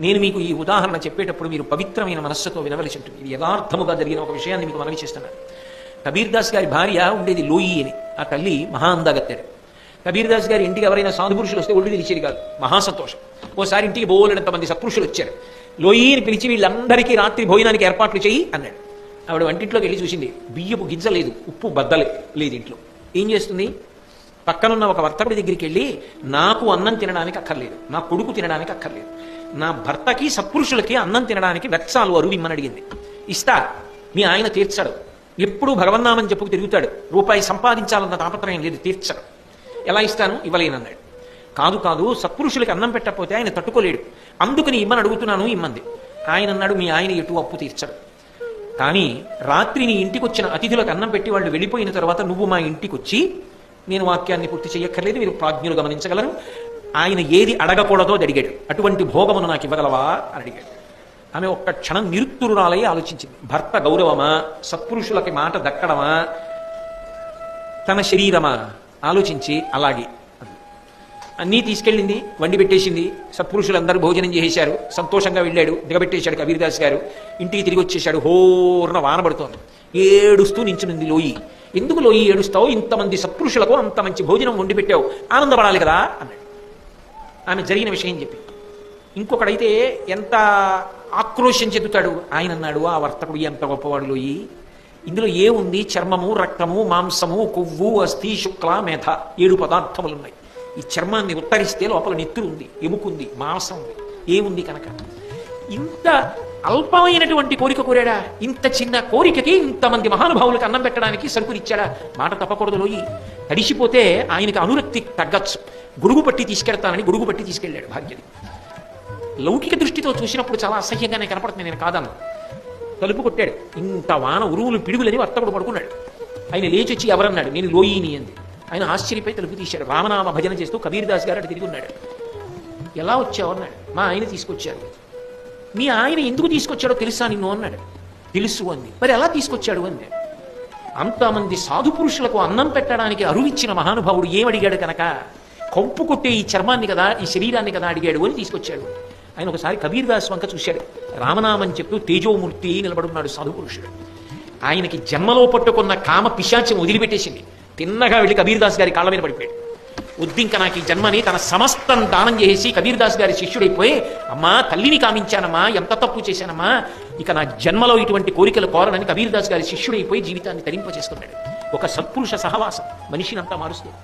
నేను మీకు ఈ ఉదాహరణ చెప్పేటప్పుడు మీరు పవిత్రమైన మనస్సుతో వినవలసి ఉంటుంది. ఇది యథార్థముగా జరిగిన ఒక విషయాన్ని మీకు మనవి చేస్తున్నాను కబీర్ దాస్ గారి భార్య ఉండేది లోయి అని. ఆ తల్లి మహా అందగత్తెడు కబీర్ దాస్ గారి ఇంటికి ఎవరైనా సాధుపురుషులు వస్తే ఒళ్ళు తెలిసేది కాదు. మహా సంతోషం ఓసారి ఇంటికి బోలెడంత మంది సత్పురుషులు వచ్చారు. లోయిని పిలిచి వీళ్ళందరికీ రాత్రి భోజనానికి ఏర్పాట్లు చేయి అన్నాడు. ఆవిడ వంటింట్లోకి వెళ్ళి చూసింది బియ్యపు గింజ లేదు ఉప్పు బద్దలే లేదు ఇంట్లో. ఏం చేస్తుంది? పక్కనున్న ఒక వర్తకుడి దగ్గరికి వెళ్ళి నాకు అన్నం తినడానికి అక్కర్లేదు. నా కొడుకు తినడానికి అక్కర్లేదు. నా భర్తకి సత్పురుషులకి అన్నం తినడానికి వెచ్చాలు అరువు ఇమ్మని అడిగింది. ఇస్తా మీ ఆయన తీర్చాడు. ఎప్పుడూ భగవన్నామని చెప్పుకు తిరుగుతాడు. రూపాయి సంపాదించాలన్న తాపత్రయం లేదు తీర్చడు. ఎలా ఇస్తాను? ఇవ్వలేనన్నాడు. కాదు కాదు సత్పురుషులకి అన్నం పెట్టకపోతే ఆయన తట్టుకోలేడు. అందుకని ఇమ్మని అడుగుతున్నాను ఇమ్మంది. ఆయన అన్నాడు మీ ఆయన ఎటు అప్పు తీర్చడు. కానీ రాత్రి నీ ఇంటికి వచ్చిన అతిథులకు అన్నం పెట్టి వాళ్ళు వెళ్ళిపోయిన తర్వాత నువ్వు మా ఇంటికి వచ్చి నేను వాక్యాన్ని పూర్తి చేయక్కర్లేదు మీరు ప్రాజ్ఞులు గమనించగలరు. ఆయన ఏది అడగకూడదో అది అడిగాడు. అటువంటి భోగమును నాకు ఇవ్వగలవా? అని అడిగాడు. ఆమె ఒక్క క్షణం నిరుత్తురురాలై ఆలోచించింది. భర్త గౌరవమా? సత్పురుషులకి మాట దక్కడమా? తన శరీరమా? ఆలోచించి అలాగే అన్నీ తీసుకెళ్ళింది వండి పెట్టేసింది. సత్పురుషులందరూ భోజనం చేసేశారు. సంతోషంగా వెళ్ళాడు. దిగబెట్టేశాడు కబీర్దాస్ గారు. ఇంటికి తిరిగి వచ్చేశాడు. హోర్న వానబడుతోంది ఏడుస్తూ నించునుంది లోయి. ఎందుకు లోయి ఏడుస్తావు? ఇంతమంది సత్పురుషులకు అంత మంచి భోజనం వండి పెట్టావు. ఆనందపడాలి కదా? అన్నాడు. ఆమె జరిగిన విషయం చెప్పి. ఇంకొకడైతే ఎంత ఆక్రోశం చెందుతాడు? ఆయన అన్నాడు ఆ వర్తకుడు ఎంత గొప్పవాడు లోయి ఇందులో ఏముంది చర్మము రక్తము మాంసము కొవ్వు అస్థి శుక్ల మేధ. ఏడు పదార్థములు ఉన్నాయి ఈ చర్మాన్ని ఉత్తరిస్తే లోపల నెత్తురు ఉంది ఎముకుంది మాంసం ఉంది. ఏముంది కనుక? ఇంత అల్పమైనటువంటి కోరిక కోరాడా? ఇంత చిన్న కోరికకి ఇంతమంది మహానుభావులకు అన్నం పెట్టడానికి సరుకునిచ్చాడా మాట తప్పకూడదు లోయి. తడిసిపోతే ఆయనకి అనురక్తి తగ్గచ్చు. గుడుగు పట్టి తీసుకెళ్తానని గుడుగు పట్టి తీసుకెళ్ళాడు భాగ్యది. లౌకిక దృష్టితో చూసినప్పుడు చాలా అసహ్యంగానే కనపడుతుంది నేను కాదను తలుపు కొట్టాడు. ఇంత వాన ఉరువులు పిడుగులని వర్తకుడు పడుకున్నాడు. ఆయన లేచి వచ్చి ఎవరన్నాడు? నేను లోయిని అంది. ఆయన ఆశ్చర్యపై తలుపు తీశాడు. రామనామ భజన చేస్తూ కబీర్దాస్ గారు అటు తిరిగి ఉన్నాడు. ఎలా వచ్చావు? అన్నాడు. మా ఆయన తీసుకొచ్చారు. మీ ఆయన ఎందుకు తీసుకొచ్చాడో తెలుసా నిన్ను అన్నాడు. తెలుసు అంది. మరి ఎలా తీసుకొచ్చాడు అంది. అంతమంది సాధు పురుషులకు అన్నం పెట్టడానికి అరువిచ్చిన మహానుభావుడు ఏమడిగాడు కనుక కొంపు కొట్టే ఈ చర్మాన్ని కదా ఈ శరీరాన్ని కదా అడిగాడు అని తీసుకొచ్చాడు. ఆయన ఒకసారి కబీర్దాస్ వంక చూశాడు. రామనామని చెప్తూ తేజోమూర్తి నిలబడున్నాడు సాధు పురుషుడు. ఆయనకి జన్మలో పట్టుకున్న కామ పిశాచం వదిలిపెట్టేసింది. తిన్నగా వెళ్ళి కబీర్ దాస్ గారి కాళ్ళ మీద పడిపోయాడు. ఉద్దింక నాకు ఈ జన్మని తన సమస్తం దానం చేసి కబీర్దాస్ గారి శిష్యుడైపోయి అమ్మా తల్లిని కామించానమ్మా ఎంత తప్పు చేశానమ్మా ఇక నా జన్మలో ఇటువంటి కోరికలు కోరనని కబీర్దాస్ గారి శిష్యుడైపోయి జీవితాన్ని తరింప చేసుకున్నాడు ఒక సత్పురుష సహవాసం మనిషిని అంతా మారుస్తుంది.